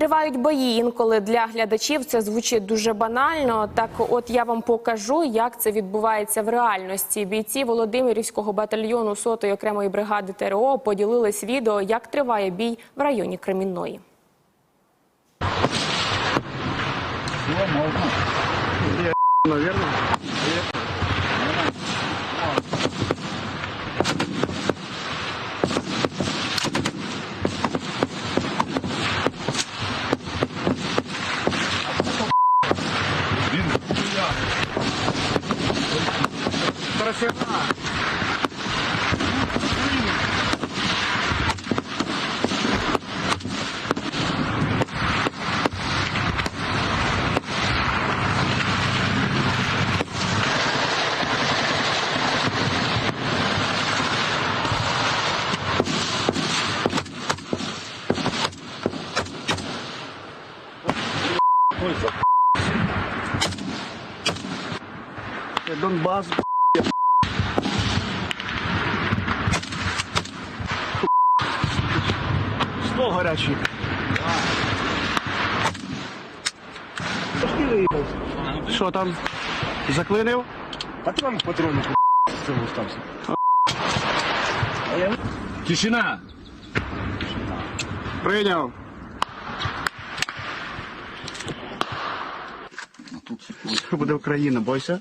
Тривають бої інколи для глядачів. Це звучить дуже банально. Так, от я вам покажу, як це відбувається в реальності. Бійці Володимирівського батальйону сотої окремої бригади ТРО поділились відео, як триває бій в районі Кремінної. Наверное. chegar. coisa. É dono básico. Пошли виїхав. Що там? Заклинив? Патрон к патрону с цього стався. Тишина! Прийняв. Буде Україна, бойся.